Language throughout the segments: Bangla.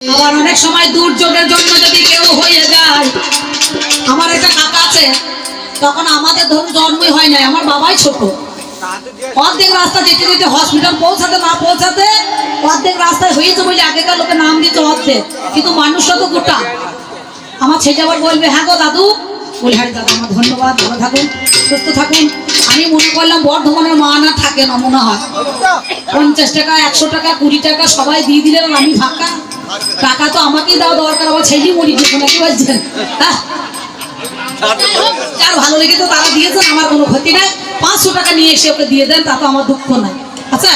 আবার অনেক সময় দুর্যোগের জন্য যদি কেউ হয়ে যায়, আমার একটা কাকা আছে, তখন আমাদের ধরুন জন্মই হয় নাই, আমার বাবাই ছোট। অর্ধেক রাস্তা যেতে যেতে হসপিটাল পৌঁছাতে না পৌঁছাতে অর্ধেক রাস্তায় হয়েছে বলে আগেকার লোকে নাম দিত অর্ধেক, কিন্তু মানুষরা তো গোটা। আমার ছেলে আবার বলবে হ্যাঁ গো দাদু বলি হ্যাঁ দাদা, আমার ধন্যবাদ, ভালো থাকুন, সুস্থ থাকুন। আমি মনে করলাম, বর্ধমানের মা না থাকে না মনে হয়। পঞ্চাশ টাকা, একশো টাকা, কুড়ি টাকা, সবাই দিয়ে দিলেন আমি ফাঁকা। টাকা তো আমাকেই দেওয়া দরকার, আবার ছেলেই মরি দিত নাকি বলছেন? যার ভালো লেগেছে তারা দিয়েছেন, আমার কোনো ক্ষতি নাই। পাঁচশো টাকা নিয়ে এসে ওকে দিয়ে দেন, তা তো আমার দুঃখ নাই। আচ্ছা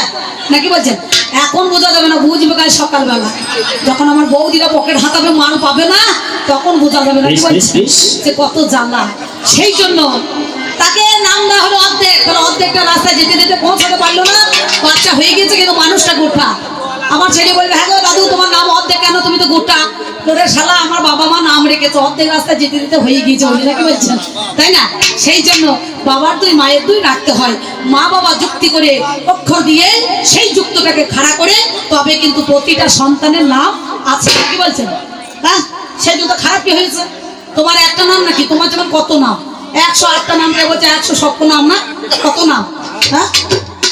নাকি বলছেন? এখন বোঝা যাবে না বুঝবে কাল সকালবেলা। যখন আমার বৌদিরা পকেট হাতাবে মাল পাবে না তখন বোঝা যাবে না যে কত জ্বালা। সেই জন্য তাকে নাম দেওয়া হলো অর্ধেক। তাহলে অর্ধেকটা রাস্তায় যেতে যেতে পৌঁছাতে পারল না। বাচ্চা হয়ে গেছে কিন্তু মানুষটা গোটা। আমার ছেলে বলবে হ্যাঁ দাদু, তোমার নাম অর্ধেক কেন? তুমি তো গোটা। তোরে শালা আমার বাবা মা নাম রেখেছে, অর্ধেক রাস্তায় যেতে যেতে হয়ে গিয়েছে বলে নাকি বলছেন তাই না? সেই জন্য বাবার দুই, মায়ের দুই রাখতে হয়। মা বাবা যুক্তি করে অক্ষর দিয়ে সেই যুক্তটাকে খাড়া করে, তবে কিন্তু প্রতিটা সন্তানের নাম আছে কি বলছেন? হ্যাঁ? সেই জন্য খারাপ কি হয়েছে। তোমার একটা নাম নাকি? তোমার যেমন কত নাম? একশো আটটা নাম কে বলছে একশো সপ্ত নাম না? কত নাম? হ্যাঁ?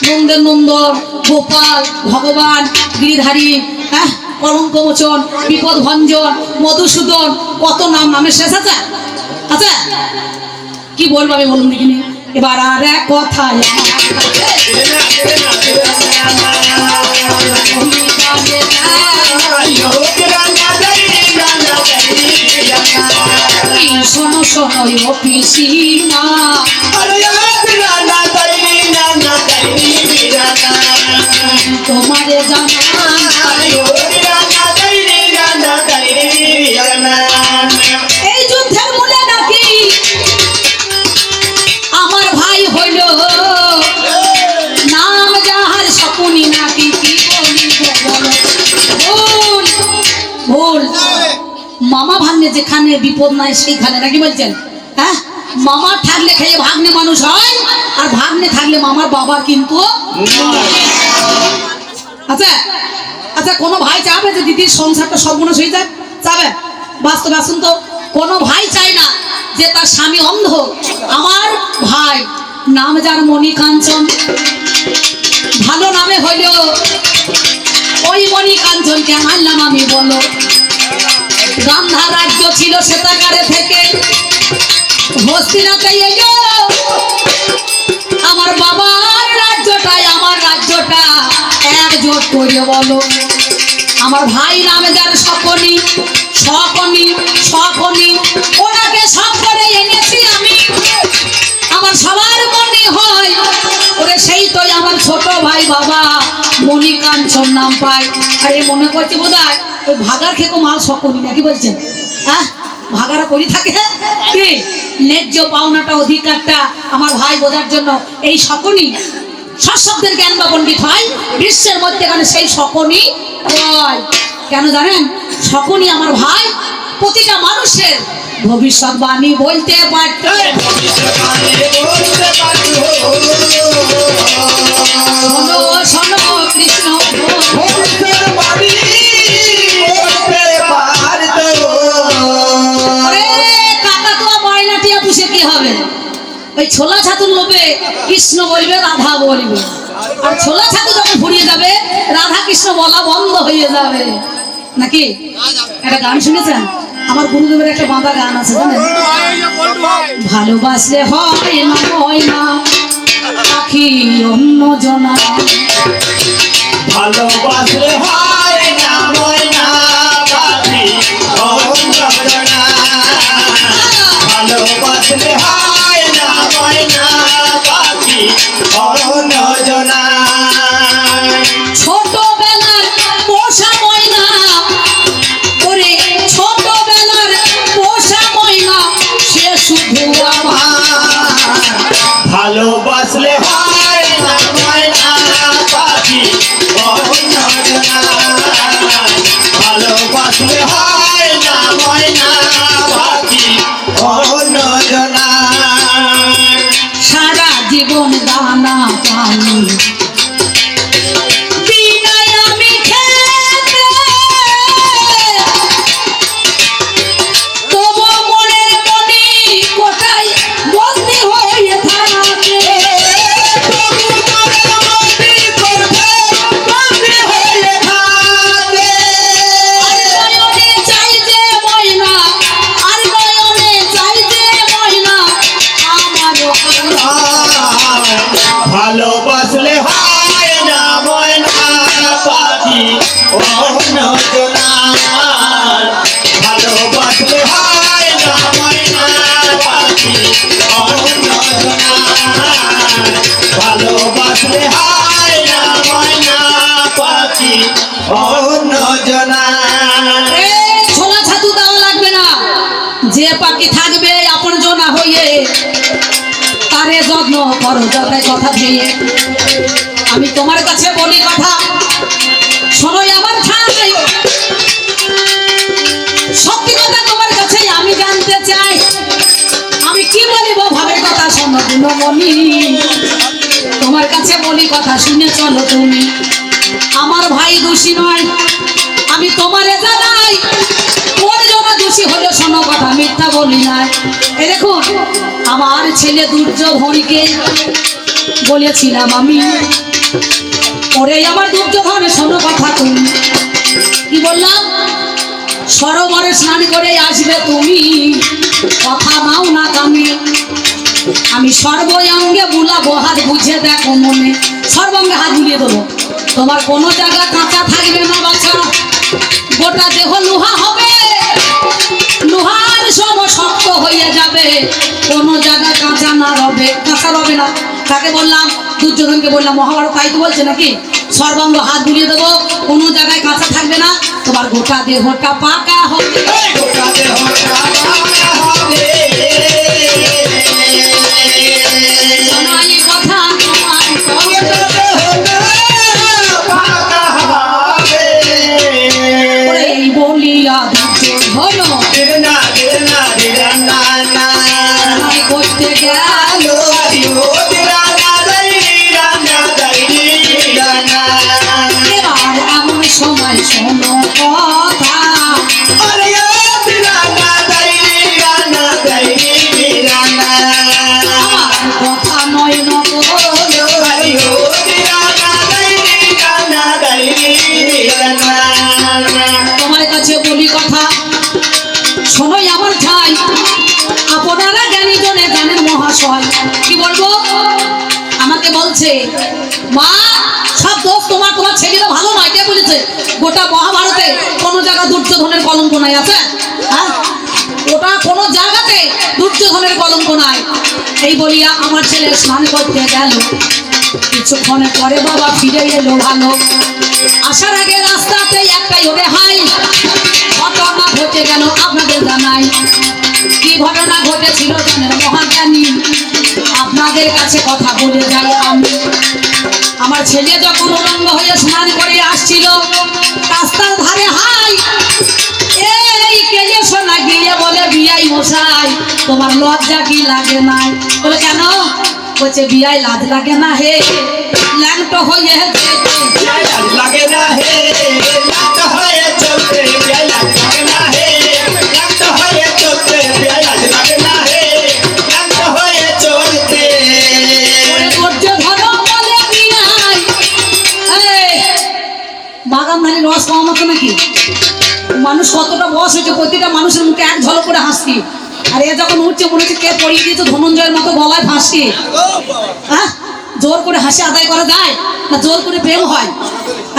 নন্দের নন্দন গোপাল, ভগবান, গিরিধারী হ্যাঁ? কলঙ্ক মোচন, বিপদ ভঞ্জন, মধুসূদন, কত নাম নামের শেষ আছে? আচ্ছা কি বলব আমি বলুন দেখিনি। এবার আর এক কথা শোনো শোনো, ও পিসিমা। নাম যাহার সপুনি নাকি মামা ভাগ্নে যেখানে বিপদ নাই সেইখানে, নাকি বলছেন? হ্যাঁ? মামা থাকলে খেয়ে ভাগ্নে মানুষ হয়। আর ভাগ্নে থাকলে মামার বাবার কিন্তু আচ্ছা আচ্ছা কোনো ভাই চাবে যে দিদির সংসারটা সর্বনাশ হয়ে যায়? চাবে? বাস্তবে আসুন তো। কোনো ভাই চায় না যে তার স্বামী অন্ধ। আমার ভাই, নাম যার মণি কাঞ্চন ভালো নামে হইল ওই মণি কাঞ্চনকে মানলাম আমি বলো। গান্ধা রাজ্য ছিল সেতাকারে থেকে। হস্তিনাতে এলো। আমার বাবার রাজ্যটাই আমার রাজ্যটা একজোট করে বলো। আমার ভাই নামে যার সকনি সকনি সকনি ওনাকে সব করে এনেছি আমি। আমার সবার মনে হয়, ওরে সেই তো আমার ছোট ভাই বাবা মণি কাঞ্চন নাম পায়। আর এ মনে করছে বোধ হয় ওই ভাগার খেকো মাল সকনি নাকি বলছেন? হ্যাঁ? ভাগারা করি থাকে। কি? ন্যায্য পাওনাটা, অধিকারটা আমার ভাই বোঝার জন্য। এই সকনি সশব্দের জ্ঞান বা পণ্ডিত হয়, বিশ্বের মধ্যেখানে সেই সকনি হয়। কেন জানেন? সকনি আমার ভাই, প্রতিটা মানুষের ভবিষ্যৎবাণী বলতে পারত। শোনো, কৃষ্ণ। ওই ছোলা ছাতুর লোভে কৃষ্ণ বলবে, রাধা বলবে। আর ছোলা ছাতু যখন ফুরিয়ে যাবে, রাধা কৃষ্ণ বলা বন্ধ হয়ে যাবে। নাকি? একটা গান শুনেছেন? আমার গুরুদেবের একটা বাঁধা গান আছে, জানেন? ভালোবাসলে হয় না হয় না। পাখি অন্য জনা। ভালোবাসলে হয় না হয় না বাকি করো যাতে কথা ভেয়ে আমি তোমার কাছে বলি কথা। শোনোই আমার ছাই সত্যি কথা তোমার কাছে আমি জানতে চাই। আমি কি বলিব ভাবের কথা শোনো গুণমণি তোমার কাছে বলি কথা, শুনে চলো তুমি। আমার ভাই দোষী নয়। আমি তোমারে জানাই কোন জন দোষী হলে শোনো কথা, মিথ্যা বলি নাই। এ দেখুন, আমার ছেলে দুর্যোধনকে বলেছিলাম আমি ওরে আমার দুর্যোধন শোনো কথা তুমি। কি বললাম? সরোবরে স্নান করে আসবে তুমি, কথা নাও না কামি আমি সর্বঙ্গে বুলাবো, হাত বুঝে দেখো মনে। সর্বঙ্গে হাত বুলিয়ে দেবো। তোমার কোনো জায়গা কাঁচা থাকবে না, বাছা। গোটা দেহ লোহা হবে। লোহার সম শক্ত হয়ে যাবে। কোনো জায়গা কাঁচা না রবে, কাঁচা রবে না। তাকে বললাম, দুর্যোধনকে বললাম, মহাভারত তাই তো বলছে নাকি? সর্বাঙ্গ হাত বুলিয়ে দেবো, কোনো জায়গায় কাঁচা থাকবে না। তোমার গোটা দেহটা পাকা হবে। গোটা দেহ কাটা হবে। জায়গা দুর্যোধনের কলঙ্ক নাই আছে? হ্যাঁ? ওটা কোনো জায়গাতে দুর্যোধনের কলঙ্ক নাই। এই বলিয়া আমার ছেলে স্নান করতে গেল। কিছুক্ষণে পরে বাবা ফিরে এলো ভালো। আসার আগে রাস্তাতে একটাই ওরে হাই। ঘটনা ঘটে গেল আপনাদের জানাই। কি ঘটনা ঘটেছিল জানেন মহাজ্ঞানী আপনাদের কাছে কথা বলে যাই আমি। আমার ছেলে যখন উলঙ্গ হয়ে স্নান করে আসছিল, রাস্তার ধারে হাই, এই কেজে শোনা গিয়ে বলে, বিয়াই মশাই, তোমার লজ্জা কি লাগে নাই? বলে, কেন? বলছে, বিয়াই লাজ লাগে না হে, ল্যাংটো হয়ে লাগে না হে ধানি রস মতো নাকি? মানুষ কতটা বয়স হয়েছে, প্রতিটা মানুষের মুখে এক ঝলক করে হাসি আর এ যখন উঠছে, মনে হচ্ছে কে পড়িয়ে দিয়েছে, ধনঞ্জয়ের মতো গলায় ফাঁসি হ্যাঁ জোর করে হাসি আদায় করা যায়? না জোর করে প্রেম হয়?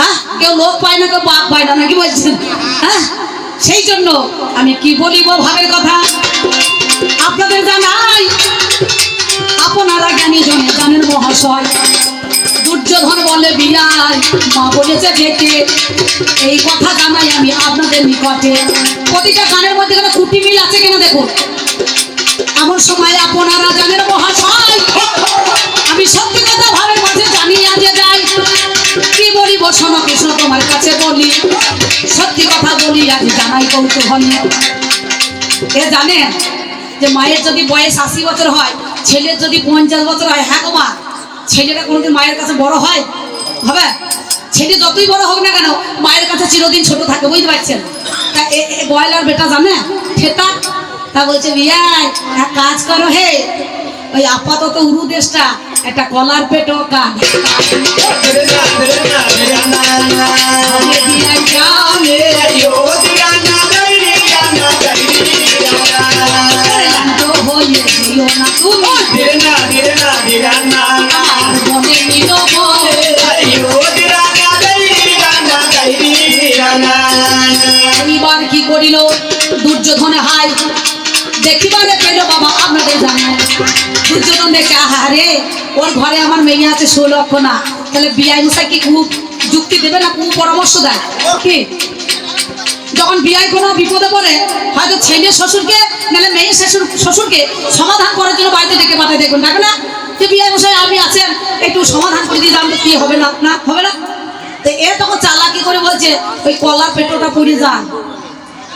হ্যাঁ কেউ লোক পায় না, কেউ বাপ পায় না, নাকি বলছেন? হ্যাঁ সেই জন্য আমি কি বলিব ভাবের কথা? আপনাদের জানাই, আপনারা জ্ঞানী জনে জানেন মহাশয়। দুর্যোধন বলে বিয়াই মা বলেছে ডেকে এই কথা জানাই আমি আপনাদের নিকটে। প্রতিটা গানের মধ্যে কোনো খুঁটি মিল আছে কিনা দেখুন। এমন সময় আপনারা জানেন মহাশয়, আমি সত্যি কথা ভাবের মাঝে জানিয়ে আজে যাই। কি বলি বসন কৃষ্ণ তোমার কাছে বলি। সত্যি কথা বলি, আজ জানাই কৌতূহলী। এ জানেন যে মায়ের যদি বয়স আশি বছর হয়, ছেলের যদি পঞ্চাশ বছর হয় হ্যাঁ মা। ছেলেটা কোনোদিন মায়ের কাছে বড় হয়? হবে? ছেলে যতই বড় হোক না কেন, মায়ের কাছে চিরদিন ছোট থাকে, বুঝতে পারছেন? তা গয়লার বেটা জানে? খেতা তা বলছে বিয়াই এক কাজ করো হে। ওই আপাতত উরু দেশটা একটা কলার পেটো দিরনা দিরনা দিরনা বিয়াই যাও লে আইও দিরানা দিরানা দিরানা তো হয়ে দিও কি করিল? দুর্যোধনে হাই দেখিবারে পেল বাবা আপনাদের জানায় দুর্যোধন দেখে আহারে ওর ঘরে আমার মেয়ে আছে ষোলক্ষ না তাহলে বিআই মশাই কি খুব যুক্তি দেবে না? খুব পরামর্শ দেয়। কি? যখন বিআই কোনো বিপদে পড়ে, হয়তো ছেলে শ্বশুরকে, নাহলে মেয়ে শ্বশুর, শ্বশুরকে সমাধান করার জন্য বাড়িতে ডেকে পাঠায় দেখুন ডাকে না? যে বিয়ে মশাই আপনি আছেন একটু সমাধান করে দিয়ে দাম কি হবে না? না, হবে না? তো এ তখন চালাকি করে বলছে, ওই কলার পেটোটা পড়ে যান।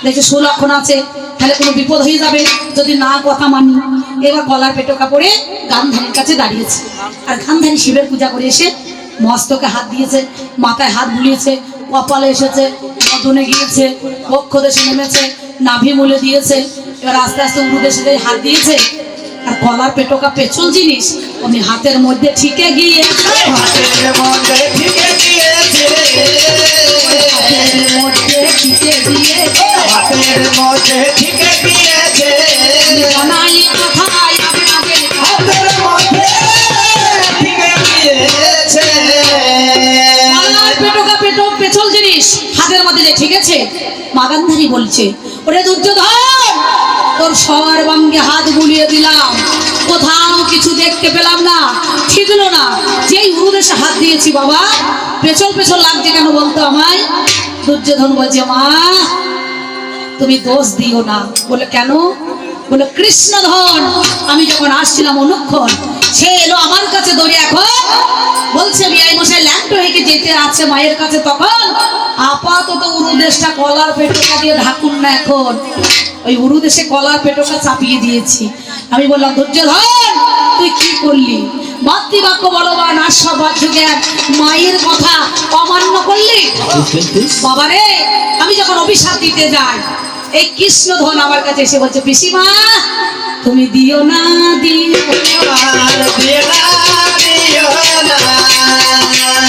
দেখছে সুলক্ষণ আছে, তাহলে কোনো বিপদ হয়ে যাবে, যদি না কথা মানি। এবার গলার পেটো কাপড়ে গান্ধারীর কাছে দাঁড়িয়েছে। আর গান্ধারী শিবের পূজা করে এসে মস্তকে হাত দিয়েছে, মাথায় হাত বুলিয়েছে, কপালে এসেছে মদনে গিয়েছে বক্ষ দেশে নেমেছে নাভি মূলে দিয়েছে এবার আস্তে আস্তে উরু দেশে হাত দিয়েছে। আর গলার পেটোকা পেছল জিনিস উনি হাতের মধ্যে ঠিকে গিয়ে হাতের মধ্যে ঠিকে হাতের মধ্যে ঠিকে দিয়ে হাতের মধ্যে ঠিকে দিয়েছে হাতের মধ্যে যে ঠিক আছে? মাগান্ধারি বলছে, ওরে দুর্যোধন, তোর সবার বাঙ্গে হাত বুলিয়ে দিলাম। কোথাও কিছু দেখতে পেলাম না ছিদল না। যেই উরুদেশে হাত দিয়েছি বাবা, পেছল পেছল লাগছে কেন বলতো আমায়? দুর্যোধন বলছে, মা, তুমি দোষ দিও না। বলে, কেন? বলে, কৃষ্ণধন, আমি যখন আসছিলাম অনুক্ষণ, সে এলো আমার কাছে দৌড়ে এখন। বলছে বিয়াই মশাই, ল্যাংটো হয়ে যেতে আছে মায়ের কাছে তখন। আপাতত উরুদেশটা কলার পেটোকা দিয়ে ঢাকুন না এখন। ওই উরুদেশে কলার পেটোকা চাপিয়ে দিয়েছি। আমি বললাম দুর্যোধন তুই কি করলি? মাতৃবাক্য বলবান আশাবাদ যুগের মায়ের কথা অমান্য করলি? বাবারে, আমি যখন অভিশাপ দিতে যাই, এই কৃষ্ণধন আমার কাছে এসে বলছে, পিসিমা তুমি দিও না দিও আর দিও না, দিও না।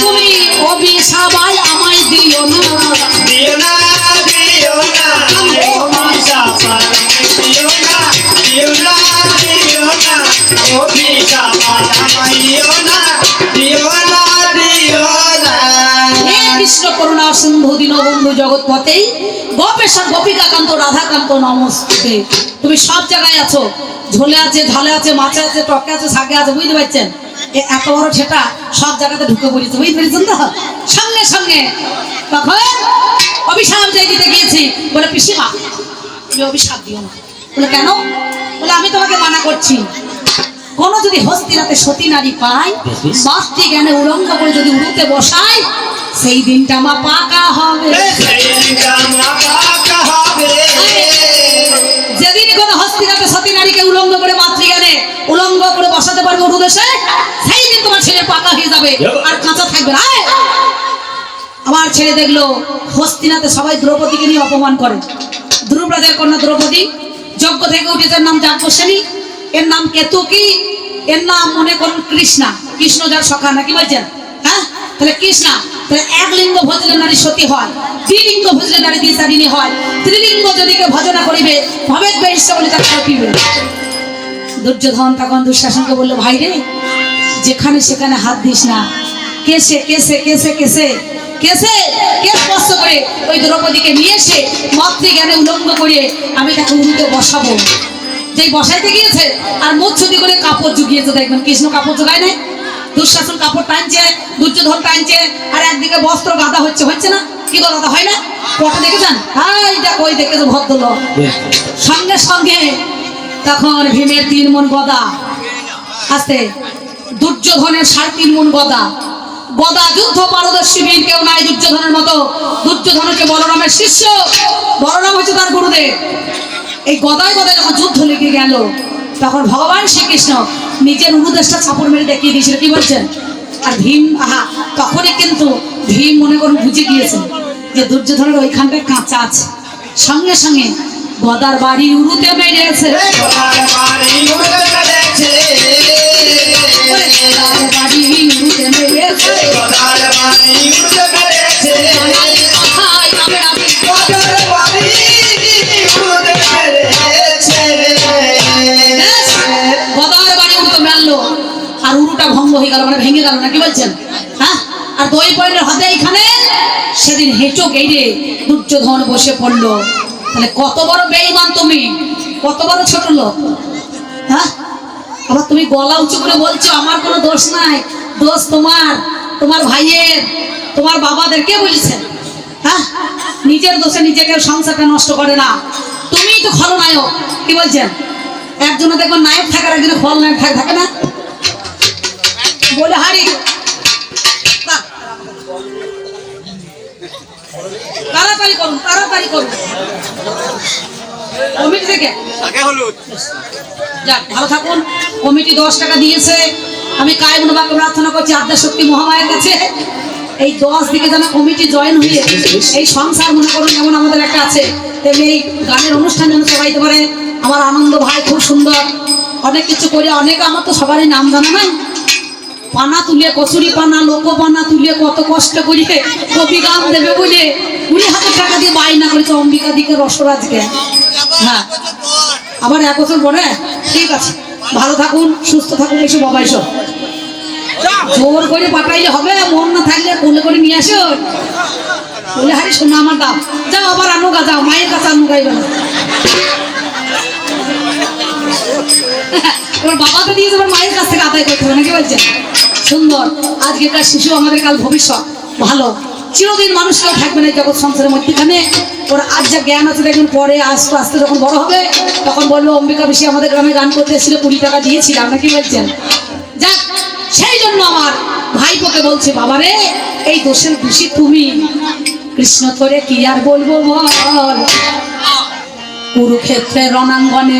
তুমি অভিশাপাই আমায় দিও না দিও না, দিও না। দিও না, দিও না, দীনবন্ধু জগৎপতেই গোপেশ্বর গোপিকাকান্ত রাধাকান্ত নমস্তে। তুমি সব জায়গায় আছো। ঝোলে আছে ঝালে আছে মাছে আছে টকে আছে শাকে আছে বুঝতে পারছেন? এত বড় সেটা সব জায়গাতে ঢুকে পড়েছে বুঝতে পেরেছেন তো? সঙ্গে সঙ্গে। তখন অভিশাপ যে দিতে গিয়েছি বলে পিসিমা তুমি অভিশাপ দিও না। বলে কেন? বলে আমি তোমাকে মানা করছি। কোনো যদি হস্তিরাতে সতী নারী পায় মাতৃ জ্ঞানে উলঙ্গ করে যদি উড়ুতে বসায় সেই দিনটা মা পাকা হবে। যেদিন কোন হস্তিরাতে সতী নারীকে উলঙ্গ করে মাতৃজ্ঞানে উলঙ্গ করে বসাতে পারবে উরুদেশে সেই দিন তোমার ছেলে পাকা হয়ে যাবে। আর কাঁচা থাকবে না আমার ছেলে দেখল হস্তিনাতে সবাই দ্রৌপদীকে নিয়ে অপমান করে। ধ্রুবরাজের কন্যা দ্রৌপদী যজ্ঞ থেকে উঠেছে এর নাম যাজ্ঞসেনী এর নাম কেতুকি এর নাম মনে করুন কৃষ্ণা। কৃষ্ণ যার সখা নাকি বলছেন? হ্যাঁ? তাহলে কৃষ্ণা, তাহলে এক লিঙ্গ নারী সতী হয় ভজলে নারী দ্বিচারিণী হয়, ত্রিলিঙ্গ যদি কেউ ভজনা করিবে ভবেদ তাকে সতিবে দুর্যোধন তখন দুঃশাসনকে বলল, ভাই রে, যেখানে সেখানে হাত দিস না। কেসে কেসে কেসে কেসে কেসে কে স্পর্শ করে ওই দ্রৌপদীকে নিয়ে এসে মাতৃজ্ঞানে উলঙ্গ করে আমি তাকে উরুতে বসাবো। যেই বসাইতে গিয়েছে, আর মুখ ছুটি করে কাপড় জুগিয়েছে, দেখবেন কৃষ্ণ কাপড় জোগায় নাই? দুঃশাসন কাপড় টানছে দুর্যোধন টানছে আর একদিকে বস্ত্র গাদা হচ্ছে হচ্ছে না? কি গো দাদা হয় না? কটা দেখেছেন? হাই দেখো ওই দেখেছ ভদ্রলোক। সঙ্গে সঙ্গে তখন ভীমের তিন মন গদা আস্তে দুর্যোধনের সাড়ে তিন মন গদা। গদা যুদ্ধ পারদর্শী বীর কেউ নাই দুর্যোধনের মতো। দুর্যোধন হচ্ছে বলরামের শিষ্য। বলরাম হচ্ছে তার গুরুদেব। এই গদায় গদায় যখন যুদ্ধ লেগে গেল তখন ভগবান শ্রীকৃষ্ণ নিজের উরুদেশটা ছাপড় মেরে দেখিয়ে দিয়েছিল। কি বলছেন? আর ভীম আহা তখনই কিন্তু ভীম মনে করুন বুঝে গিয়েছে যে দুর্যোধনের ওইখানটায় কাঁচা আছে। সঙ্গে সঙ্গে গদার বাড়ি উড়ুতে মেরেছে তোমার বাড়ি উড়ুতে গেছে। গেল বলছেন? হ্যাঁ? আর দই পয়েন্টের হাতে এইখানে সেদিন হেঁটো গেড়ে দুর্যোধন বসে পড়ল। তাহলে কত বড় বেইমান তুমি? কত বড় ছোট লোক? হ্যাঁ? আবার তুমি গলা উঁচু করে বলছো, আমার কোনো দোষ নাই, দোষ তোমার তোমার ভাইয়ের, তোমার বাবাদের, কে বলেছেন হ্যাঁ? নিজের দোষে নিজেকে সংসারটা নষ্ট করে না। তুমিই তো খলনায়ক, কি বলছেন? একজনে দেখবেন নায়ক থাকার একজনে খলনায়ক থাকে না? বলে হারি। তা- তাড়াতাড়ি করুন তাড়াতাড়ি করুন। কমিটি থেকে। যাক ভালো থাকুন। কমিটি দশ টাকা দিয়েছে। আমি কায় মনোবাক্য প্রার্থনা করছি আদ্যা শক্তি মহামায়ের কাছে। এই দশ দিকে যেন কমিটি জয়েন হয়ে এই সংসার মনে করুন যেমন আমাদের একটা আছে তেমনি এই গানের অনুষ্ঠান যেন সবাইতে পারে। আমার আনন্দ ভাই খুব সুন্দর। অনেক কিছু করে অনেক আমার তো সবারই নাম জানা নাই। পানা তুলে কচুরি পানা, লোক পানা তুলে কত কষ্ট করিয়ে কবি গান দেবে বলে কুড়ি হাজার টাকা দিয়ে বায়না করেছে অম্বিকা দিকে রসরাজকে। হ্যাঁ। আবার এক বছর পরে? ঠিক আছে। ভালো থাকুন, সুস্থ থাকুন এসব বাবা এসব জোর করে পাঠাইলে হবে, মন না থাকলে কোলে করে নিয়ে আসো। বলে হারি শোনা আমার দাও। যাও, আবার আনো গা, যাও, মায়ের কাছে আনো গাইবে না এবার বাবা তো দিয়ে যাবার মায়ের কাছ থেকে আদায় করতে হবে, নাকি বলছেন? সুন্দর। আজকেকার শিশু আমাদের কাল ভবিষ্যৎ, ভালো। চিরদিন মানুষ কেউ থাকবে না জগৎ সংসারের মধ্যেখানে। ওর আজ যা জ্ঞান আছে দেখবেন পরে আস্তে আস্তে যখন বড় হবে, তখন বলব, অম্বিকা বেশি আমাদের গ্রামে গান করতে এসেছিল, কুড়ি টাকা দিয়েছিলাম, নাকি বলছেন? যাক, সেই জন্য আমার ভাইপোকে বলছে বাবারে এই দোষের দোষী তুমি। কৃষ্ণ তোরে কি আর বলব বল? কুরুক্ষেত্রে রণাঙ্গনে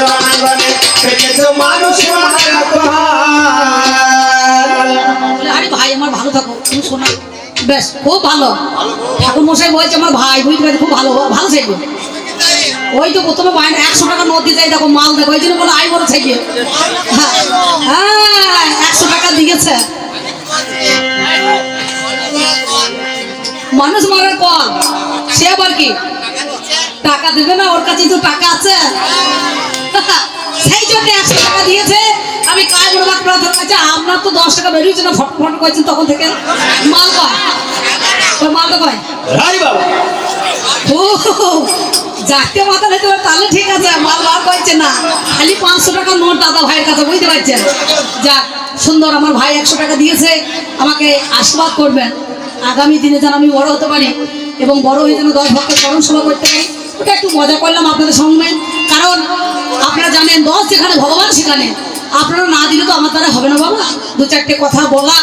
শোনা বেশ, খুব ভালো। ঠাকুর বলছে, আমার ভাই বুঝতে পারছি, খুব ভালো ভালো ওই তো প্রথমে একশো টাকা দিতে দেখো মাল দেখো ওই জন্য বলে আই বড় থাকবে হ্যাঁ একশো টাকা দিয়েছে। মানুষ মারার কল। সে আবার কি? টাকা দেবে না, ওর কাছে তো টাকা আছে। সেই জন্য একশো টাকা দিয়েছে। আপনার তো দশ টাকা বেরিয়েছে না ফটফট করেছেন তখন থেকে। মাল কয়? ওই মালটা কয়? বাবা। ও যাকে মাথা নিতে পারে তাহলে ঠিক আছে মাল বার করছে না। খালি পাঁচশো টাকা নোট দাদা ভাইয়ের কাছে বুঝতে পারছেন? যাক সুন্দর আমার ভাই একশো টাকা দিয়েছে আমাকে আশীর্বাদ করবেন। আগামী দিনে যেন আমি বড় হতে পারি এবং বড় হয়ে যেন দশ ভক্ত স্মরণ সভা করতে পারি। ওটা একটু মজা করলাম আপনাদের সঙ্গে। কারণ আপনারা জানেন দশ যেখানে ভগবান সেখানে। আপনারা না দিলে তো আমার দ্বারা হবে না বাবা। দু চারটে কথা বলা।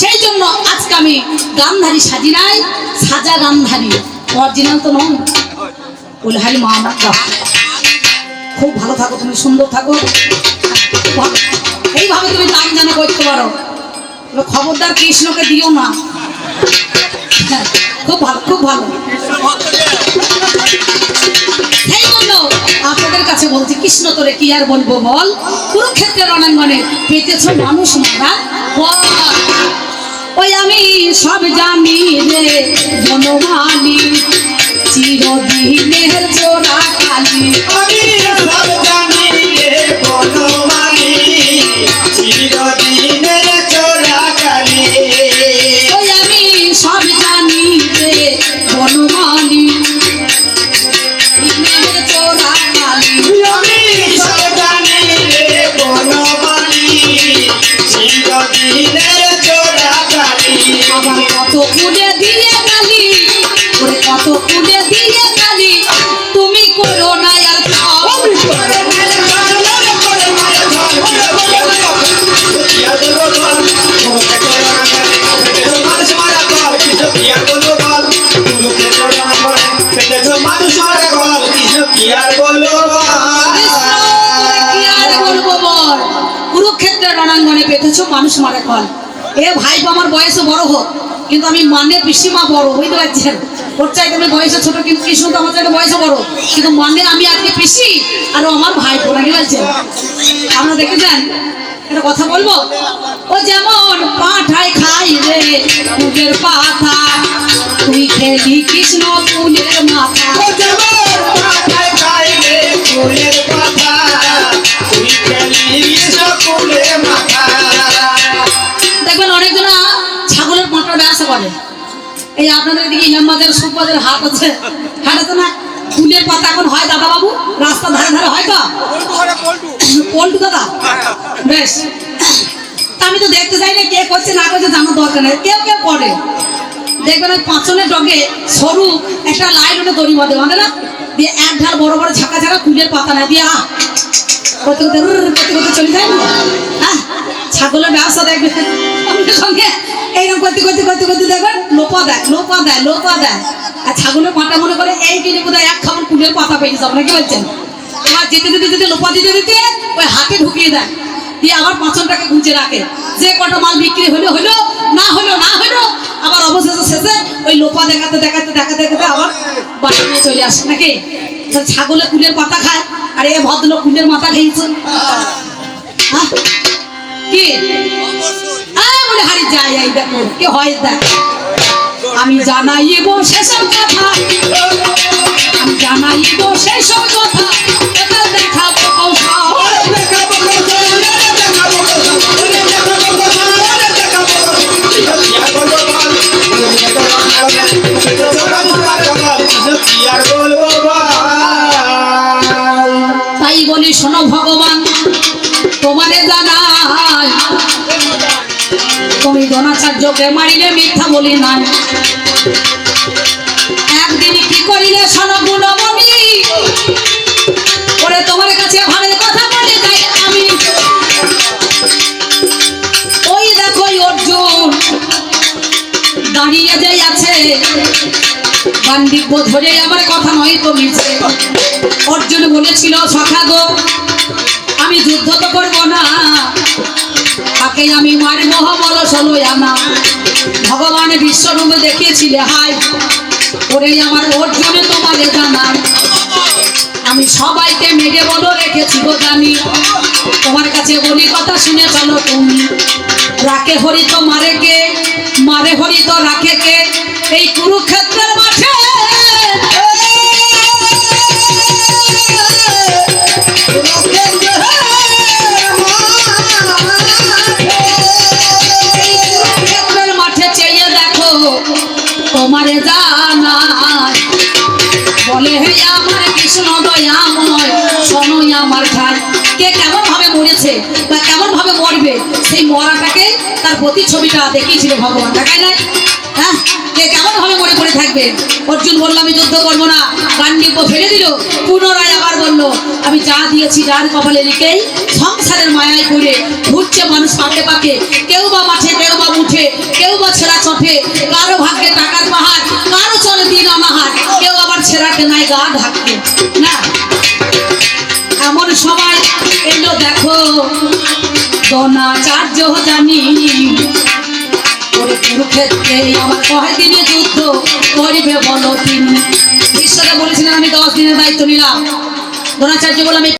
সেই জন্য আজকে আমি গান্ধারী সাজি নাই সাজা গান্ধারী। অরিজিনাল তো নয়। বলে হারি মা খুব ভালো থাকো তুমি সুন্দর থাকো। এইভাবে তুমি দাম জানা করতে পারো। খবরদার কৃষ্ণকে দিও না। হ্যাঁ, খুব ভালো খুব ভালো। আপনাদের কাছে বলছি কৃষ্ণ তোরে কি আর বলব বল? কুরুক্ষেত্রের রণাঙ্গনে পেতেছ মানুষ মারা বল। ওই আমি সব জানি রে চিরদিনের জোড়া কালী আমি সব জানি রে। ওই আমি সব জানি রে বনমালি রণাঙ্গনে পেতেছো মানুষ মারা কল। এ ভাই তো আমার বয়সে বড় হোক, কিন্তু আমি মানে পিসিমা বড়, বুঝতে পারছেন? ওর চাইতে আমি বয়সে ছোট, কিন্তু কৃষ্ণ তো আমার চাইতে বয়সে বড়। কিন্তু মানে আমি আজকে পিসি, আর আমার ভাই কি বলছেন আমরা দেখেছেন? একটা কথা বলব? ও যেমন পাঠায় খাই রে, ফুলের পাতা, তুই খেলি কৃষ্ণ ফুলের মাথা ফুলের পাতা, তুই খেলিস এই আপনাদের এদিকে ইলাম বাজার হাট আছে। হাট আছে না ফুলের পাতা এখন হয় দাদা বাবু রাস্তার ধারে ধারে হয় তো? পল্টু দাদা? বেশ। আমি তো দেখতে চাই না কে করছে না করছে জানার দরকার নেই। কেউ কেউ করে। দেখবেন ওই পাঁচনের ডগে সরু একটা লাইন ওটা দড়ি বাঁধে বাঁধে না? দিয়ে এক ঢাল বড় বড় ঝাঁকা ছাকা ফুলের পাতা না দিয়ে আহ করতে করতে করতে করতে চলে যায় না? হ্যাঁ? ছাগলের ব্যবসা দেখবে। সঙ্গে এইরকম করতে করতে করতে করতে দেখবেন লোপা দেয় লোপা দেয় লোপা দেয়। আর ছাগলের পাটা মনে করে, এই কিনে বোধহয় এক খাবার ফুলের পাতা পেয়ে যাব নাকি? বলছেন এবার যেতে যেতে যেতে লোপা দিতে দিতে ওই হাতে ঢুকিয়ে দেয়। দিয়ে আবার পাঁচনটাকে গুঁজে রাখে। যে কটা মাল বিক্রি হলো হলো, না হলো না হলো, আবার অবশেষে শেষে ওই লোপা দেখাতে দেখাতে দেখাতে দেখাতে আবার বাড়ি নিয়ে চলে আসে নাকি? ছাগলে কুলের পাতা খায়, আর এ ভদ্র কুলের মাথা খেয়েছে? কি? বলে হারি যাই, এই দেখো কে হয় দেখ। আমি জানাইব সেসব কথা। আমি জানাইব সেসব কথা। এবার দেখাবো দ্রোণাচার্যকে মারিলে মিথ্যা বলি নাই। একদিন কি করিলে শোনো গুণমণি ওরে তোমার কাছে ভালো কথা বলে যাই আমি। ওই দেখো অর্জুন দাঁড়িয়ে যে আছে। গান্ডিব্য ধরে আমার কথা নয় তো মিছে অর্জুন বলেছিল, সখা গো তাকে আমি মারব, বল ষোলো আনা ভগবান বিশ্বরূপে দেখিয়েছিলে হাই ওরে আমার অর্জুনে তোমাকে জানাই। আমি সবাইকে মেঘে বলো রেখেছি জানি। তোমার কাছে বলি কথা শুনে চলো তুমি। রাখে হরি তো মারে কে? মারে হরি তো রাখে কে? এই কুরুক্ষেত্রের মাঠে কৃষ্ণ দয়াময় শোনোই আমার ঠাই। কে কেমন ভাবে মরেছে বা কেমন ভাবে মরবে, সেই মরাটাকে তার প্রতিছবিটা দেখিয়েছিল ভগবান। দেখায় নাই? হ্যাঁ? কে কেমন ভাবে মরে পড়ে থাকবে? অর্জুন বলল, আমি যুদ্ধ করব না। গান্ডিব্য ফেলে দিল, পুনরায় আবার বলল, আমি যা দিয়েছি যার কপালে লিখেই সংসারের মায়ায় করে ঘুরছে মানুষ পাকে পাকে। কেউ বা মাঠে, কেউ বা মুঠে কেউ বা ছেঁড়া চটে কারও ভাগ্যে টাকার পাহাড় ছেঁড়াকে নাই গা ঢাকতে। না। এমন সবাই এলো দেখো দনাচার্য জানি ওরে কুরুক্ষেত্রে আমার করিবে বলো তিনি। ঈশ্বরে আমি দশ দিনের দায়িত্ব নিলাম। দ্রোণাচার্য বললাম